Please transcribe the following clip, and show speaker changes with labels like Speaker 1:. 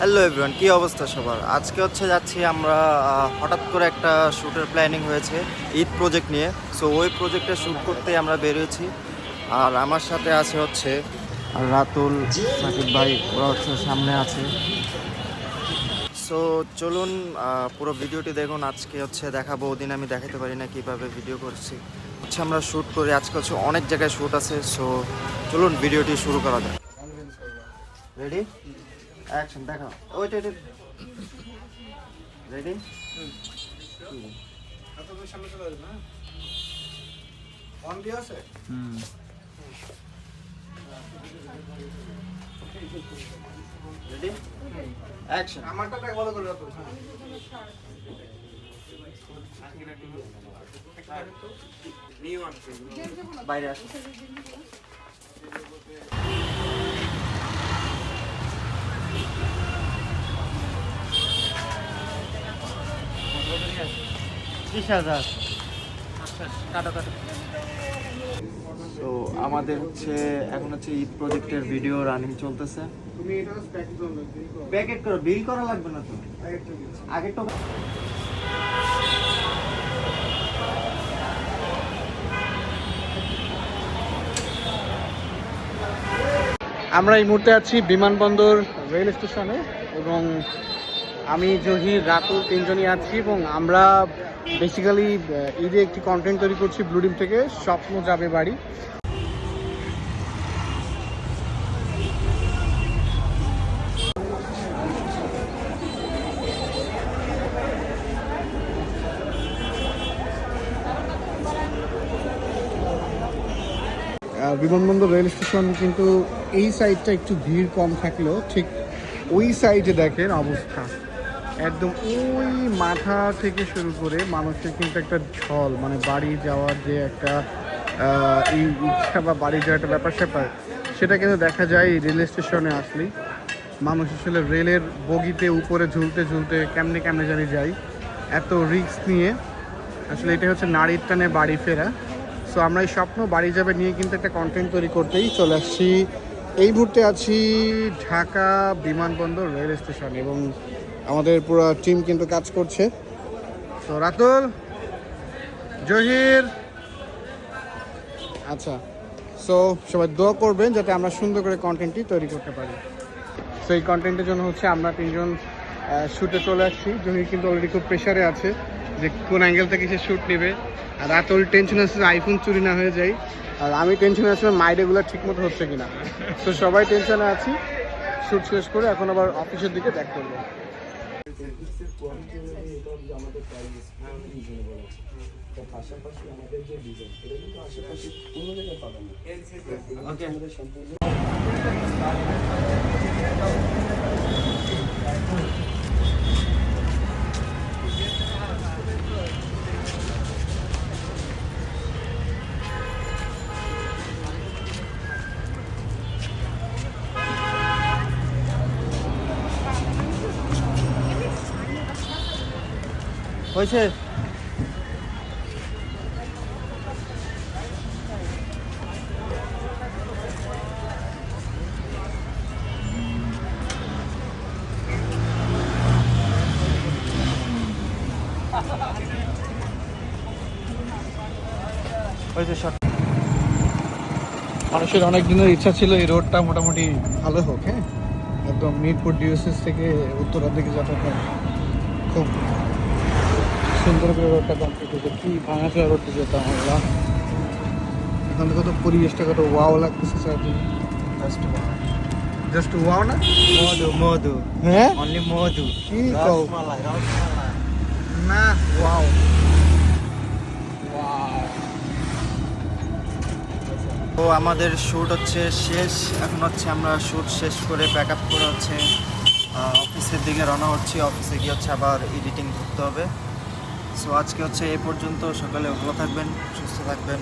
Speaker 1: Hello everyone কী অবস্থা সবার? আজকে হচ্ছে যাচ্ছি আমরা হঠাৎ করে একটা শ্যুটের প্ল্যানিং হয়েছে ঈদ প্রজেক্ট নিয়ে। সো ওই প্রজেক্টে শ্যুট করতেই আমরা বেরিয়েছি। আর আমার সাথে আছে হচ্ছে রাতুল, সাকিব ভাই, ওরা হচ্ছে সামনে আছে। সো চলুন পুরো ভিডিওটি দেখুন। আজকে হচ্ছে দেখাবো, ওদিন আমি দেখাতে পারি না কীভাবে ভিডিও করছি। হচ্ছে আমরা শ্যুট করি, আজকে হচ্ছে অনেক জায়গায় শ্যুট আছে। সো চলুন, ভিডিওটি শুরু করা যাক। রেডি অ্যাকশন দেখাও ওইটা এটা রেডি হুম রেডি অ্যাকশন
Speaker 2: আমারটা দেখ ভালো করে রাখো
Speaker 1: বাইরে আসো। তো আমাদের হচ্ছে এখন হচ্ছে ঈদ প্রজেক্টের ভিডিও রানিং চলতেছে।
Speaker 2: তুমি
Speaker 1: প্যাকেট করো বিল করা। লাগবে না তো? আগে তো
Speaker 2: আমরা এই মুহূর্তে আছি বিমানবন্দর রেল স্টেশনে এবং আমি, জহির, রাতুল তিনজনই আছি এবং আমরা বেসিক্যালি ঈদে একটি কন্টেন্ট তৈরি করছি ব্লুডিম থেকে। স্বপ্ন যাবে বাড়ি। বিমানবন্দর রেল স্টেশন কিন্তু এই সাইডটা একটু ভিড় কম থাকলেও ঠিক ওই সাইডে দেখেন অবস্থা। একদম ওই মাথা থেকে শুরু করে মানুষের কিন্তু একটা ঝল মানে বাড়ি যাওয়ার যে একটা এই ইচ্ছা বা বাড়ি যাওয়ার একটা ব্যাপার স্যাপার, সেটা কিন্তু দেখা যায় রেল স্টেশনে আসলেই মানুষ আসলে রেলের বগিতে উপরে ঝুলতে ঝুলতে কেমনে কেমনে জানি যায়। এত রিস্ক নিয়ে, আসলে এটা হচ্ছে নারীর টানে বাড়ি ফেরা। সো আমরা এই স্বপ্ন বাড়ি যাবে নিয়ে কিন্তু একটা কন্টেন্ট তৈরি করতেই চলে আসছি। এই মুহূর্তে আছি ঢাকা বিমানবন্দর রেল স্টেশন এবং আমাদের পুরো টিম কিন্তু কাজ করছে। তো রাতুল, জহির। আচ্ছা সো সবাই দোয়া করবেন যাতে আমরা সুন্দর করে কন্টেন্টটি তৈরি করতে পারি। সো এই কন্টেন্টের জন্য হচ্ছে আমরা তিনজন শ্যুটে চলে আসছি। জহির কিন্তু অলরেডি খুব প্রেশারে আছে যে কোন অ্যাঙ্গেল থেকে সে শ্যুট নেবে। আর রাতুল টেনশন আছে আইফোন চুরি না হয়ে যায়। আর আমি টেনশনে আছি মাইডেগুলো ঠিক মতো হচ্ছে কিনা। তো সবাই টেনশনে আছি। শ্যুট শেষ করে এখন আবার অফিসের দিকে ব্যাক করব।
Speaker 3: পাশাপাশি আমাদের যে ডিজাইন এটা কিন্তু আশেপাশে কোনো জায়গায় পাবেন আমাদের সম্পূর্ণ
Speaker 1: হয়েছে।
Speaker 2: মানুষের অনেক দিনের ইচ্ছা ছিল এই রোডটা মোটামুটি ভালো হোক হ্যাঁ? একদম মিরপুর ডিওসিস থেকে উত্তরার দিকে যাতায়াত। খুব সুন্দর করে রোডটা কমপ্লিট হয়েছে কি ভাঙাচোরা রোডটা যেতাম আমরা এখন কত পরিবেশটা কত ওয়াও লাগতেছে চারদিকে। জাস্ট ওয়াও না?
Speaker 1: মধু মধু।
Speaker 2: হ্যাঁ?
Speaker 1: অনলি মধু।
Speaker 2: কি কও?
Speaker 1: রসমালাই রসমালাই।
Speaker 2: না ওয়াও
Speaker 1: তো আমাদের শ্যুট হচ্ছে শেষ। এখন হচ্ছে আমরা শ্যুট শেষ করে প্যাক আপ করে হচ্ছে অফিসের দিকে রওনা হচ্ছি। অফিসে গিয়ে হচ্ছে আবার এডিটিং করতে হবে। সো আজকে হচ্ছে এ পর্যন্ত। সকালে ভালো থাকবেন সুস্থ থাকবেন।